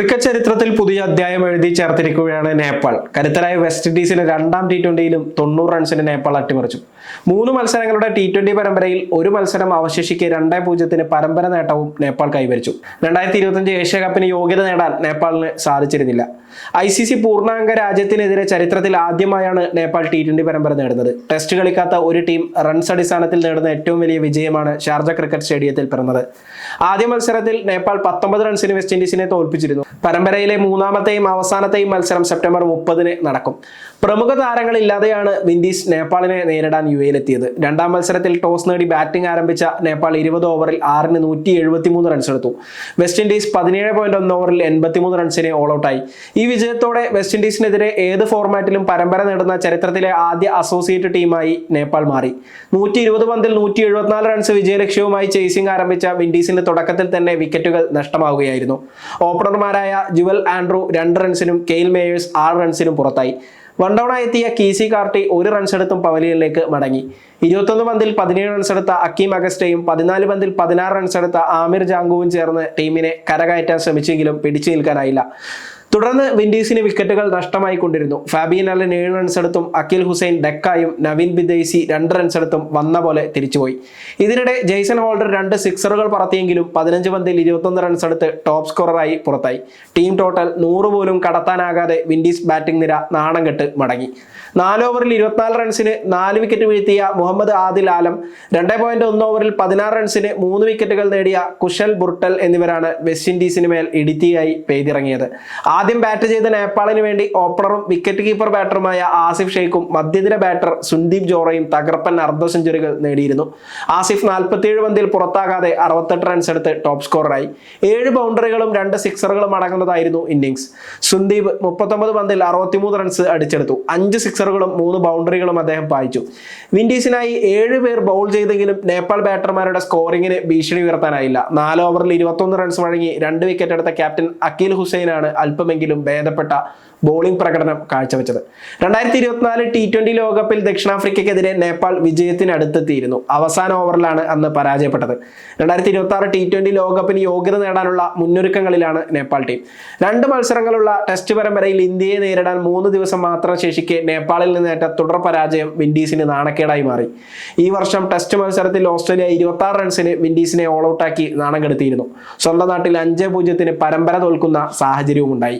Cricket ചരിത്രത്തിൽ പുതിയ അധ്യായം എഴുതി ചേർത്തിരിക്കുകയാണ് നേപ്പാൾ. കരുത്തരായ വെസ്റ്റ് ഇൻഡീസിന് രണ്ടാം ടി ട്വന്റിയിലും തൊണ്ണൂറ് റൺസിന് നേപ്പാൾ അട്ടിമറിച്ചു. മൂന്ന് മത്സരങ്ങളുടെ ടി ട്വന്റി പരമ്പരയിൽ ഒരു മത്സരം അവശേഷിക്കെ രണ്ടേ പൂജ്യത്തിന് പരമ്പര നേട്ടവും നേപ്പാൾ കൈവരിച്ചു. രണ്ടായിരത്തി ഇരുപത്തിയഞ്ച് ഏഷ്യ കപ്പിന് യോഗ്യത നേടാൻ നേപ്പാളിന് സാധിച്ചിരുന്നില്ല. ഐ സി സി പൂർണാംഗ രാജ്യത്തിനെതിരെ ചരിത്രത്തിൽ ആദ്യമായാണ് നേപ്പാൾ ടി ട്വന്റി പരമ്പര നേടുന്നത്. ടെസ്റ്റ് കളിക്കാത്ത ഒരു ടീം റൺസ് അടിസ്ഥാനത്തിൽ നേടുന്ന ഏറ്റവും വലിയ വിജയമാണ് ഷാർജ ക്രിക്കറ്റ് സ്റ്റേഡിയത്തിൽ പിറന്നത്. ആദ്യ മത്സരത്തിൽ നേപ്പാൾ പത്തൊമ്പത് റൺസിന് വെസ്റ്റ് ഇൻഡീസിനെ തോൽപ്പിച്ചിരുന്നു. പരമ്പരയിലെ മൂന്നാമത്തെയും അവസാനത്തെയും മത്സരം സെപ്റ്റംബർ മുപ്പതിന് നടക്കും. പ്രമുഖ താരങ്ങളില്ലാതെയാണ് വിൻഡീസ് നേപ്പാളിനെ നേരിടാൻ യു എയിലെത്തിയത്. രണ്ടാം മത്സരത്തിൽ ടോസ് നേടി ബാറ്റിംഗ് ആരംഭിച്ച നേപ്പാൾ ഇരുപത് ഓവറിൽ ആറിന് നൂറ്റി എഴുപത്തിമൂന്ന് റൺസ് എടുത്തു വെസ്റ്റ് ഇൻഡീസ് പതിനേഴ് പോയിന്റ് ഒന്ന് ഓവറിൽ എൺപത്തിമൂന്ന് റൺസിന് ഓൾ ഔട്ടായി ഈ വിജയത്തോടെ വെസ്റ്റ് ഇൻഡീസിനെതിരെ ഏത് ഫോർമാറ്റിലും പരമ്പര നേടുന്ന ചരിത്രത്തിലെ ആദ്യ അസോസിയേറ്റ് ടീമായി നേപ്പാൾ മാറി. നൂറ്റി ഇരുപത് പന്തിൽ നൂറ്റി എഴുപത്തിനാല് റൺസ് വിജയലക്ഷ്യവുമായി ചേസിംഗ് ആരംഭിച്ച വിൻഡീസിന്റെ തുടക്കത്തിൽ തന്നെ വിക്കറ്റുകൾ നഷ്ടമാവുകയായിരുന്നു. ഓപ്പണർമാരായ ജുവൽ ആൻഡ്രൂ രണ്ട് റൺസിനും കെയിൽ മേയേഴ്സ് ആറ് റൺസിനും പുറത്തായി. വൺ ഡൗണായി എത്തിയ കീസി കാർട്ടി ഒരു റൺസെടുത്തും പവലിയനിലേക്ക് മടങ്ങി. ഇരുപത്തൊന്ന് പന്തിൽ പതിനേഴ് റൺസെടുത്ത അക്കീം അഗസ്റ്റയും പതിനാല് പന്തിൽ പതിനാറ് റൺസെടുത്ത ആമിർ ജാങ്കുവും ചേർന്ന് ടീമിനെ കരകയറ്റാൻ ശ്രമിച്ചെങ്കിലും പിടിച്ചു നിൽക്കാനായില്ല. തുടർന്ന് വിൻഡീസിന് വിക്കറ്റുകൾ നഷ്ടമായി കൊണ്ടിരുന്നു ഫാബിയൻ അലൻ ഏഴ് റൺസ് എടുത്തും അഖിൽ ഹുസൈൻ ഡെക്കായും നവീൻ ബിദേശി രണ്ട് റൺസ് എടുത്തും വന്ന പോലെ തിരിച്ചുപോയി. ഇതിനിടെ ജെയ്സൺ ഹോൾഡർ രണ്ട് സിക്സറുകൾ പറത്തിയെങ്കിലും പതിനഞ്ച് പന്തിൽ ഇരുപത്തൊന്ന് റൺസ് എടുത്ത് ടോപ്പ് സ്കോററായി പുറത്തായി. ടീം ടോട്ടൽ നൂറ് പോലും കടത്താനാകാതെ വിൻഡീസ് ബാറ്റിംഗ് നിര നാണം കെട്ട് മടങ്ങി. നാല് ഓവറിൽ ഇരുപത്തിനാല് റൺസിന് നാല് വിക്കറ്റ് വീഴ്ത്തിയ മുഹമ്മദ് ആദിൽ ആലം രണ്ട് പോയിന്റ് ഒന്ന് ഓവറിൽ പതിനാറ് റൺസിന് മൂന്ന് വിക്കറ്റുകൾ നേടിയ കുശൽ ബുർട്ടൽ എന്നിവരാണ് വെസ്റ്റ് ഇൻഡീസിന് മേൽ ഇടിത്തിയായി പെയ്തിറങ്ങിയത്. ആദ്യം ബാറ്റ് ചെയ്ത നേപ്പാളിന് വേണ്ടി ഓപ്പണറും വിക്കറ്റ് കീപ്പർ ബാറ്ററുമായ ആസിഫ് ഷെയ്ഖും മധ്യനിര ബാറ്റർ സുന്ദീപ് ജോറയും തകർപ്പൻ അർദ്ധ സെഞ്ചുറികൾ നേടിയിരുന്നു. ആസിഫ് നാൽപ്പത്തിയേഴ് പന്തിൽ പുറത്താകാതെ അറുപത്തെട്ട് റൺസ് എടുത്ത് ടോപ്പ് സ്കോററായി ഏഴ് ബൗണ്ടറികളും രണ്ട് സിക്സറുകളും അടങ്ങുന്നതായിരുന്നു ഇന്നിംഗ്സ് സുന്ദീപ് മുപ്പത്തൊമ്പത് പന്തിൽ അറുപത്തിമൂന്ന് റൺസ് അടിച്ചെടുത്തു. അഞ്ച് സിക്സറുകളും മൂന്ന് ബൗണ്ടറികളും അദ്ദേഹം പായിച്ചു. വിൻഡീസിനായി ഏഴ് പേർ ബൗൾ ചെയ്തെങ്കിലും നേപ്പാൾ ബാറ്റർമാരുടെ സ്കോറിംഗിന് ഭീഷണി ഉയർത്താനായില്ല. നാല് ഓവറിൽ ഇരുപത്തൊന്ന് റൺസ് വഴങ്ങി രണ്ട് വിക്കറ്റ് എടുത്ത ക്യാപ്റ്റൻ അഖിൽ ഹുസൈനാണ് അല്പമെങ്കിലും ഭേദപ്പെട്ട ബോളിംഗ് പ്രകടനം കാഴ്ചവെച്ചത്. രണ്ടായിരത്തി ഇരുപത്തിനാല് ടി ട്വന്റി ലോകകപ്പിൽ ദക്ഷിണാഫ്രിക്കയ്ക്കെതിരെ നേപ്പാൾ വിജയത്തിനടുത്തെത്തിയിരുന്നു. അവസാന ഓവറിലാണ് അന്ന് പരാജയപ്പെട്ടത്. രണ്ടായിരത്തി ഇരുപത്തി ആറ് ടി ട്വന്റി ലോകകപ്പിന് യോഗ്യത നേടാനുള്ള മുന്നൊരുക്കങ്ങളിലാണ് നേപ്പാൾ ടീം. രണ്ട് മത്സരങ്ങളുള്ള ടെസ്റ്റ് പരമ്പരയിൽ ഇന്ത്യയെ നേരിടാൻ മൂന്ന് ദിവസം മാത്രം ശേഷിക്കെ നേപ്പാളിൽ നിന്നേറ്റ തുടർ പരാജയം വിൻഡീസിന് നാണക്കേടായി മാറി. ഈ വർഷം ടെസ്റ്റ് മത്സരത്തിൽ ഓസ്ട്രേലിയ ഇരുപത്തി ആറ് റൺസിന് വിൻഡീസിനെ ഓൾ ഔട്ടാക്കി നാണം കെടുത്തിയിരുന്നു സ്വന്തം നാട്ടിൽ അഞ്ച് പൂജ്യത്തിന് പരമ്പര തോൽക്കുന്ന സാഹചര്യവും ഉണ്ടായി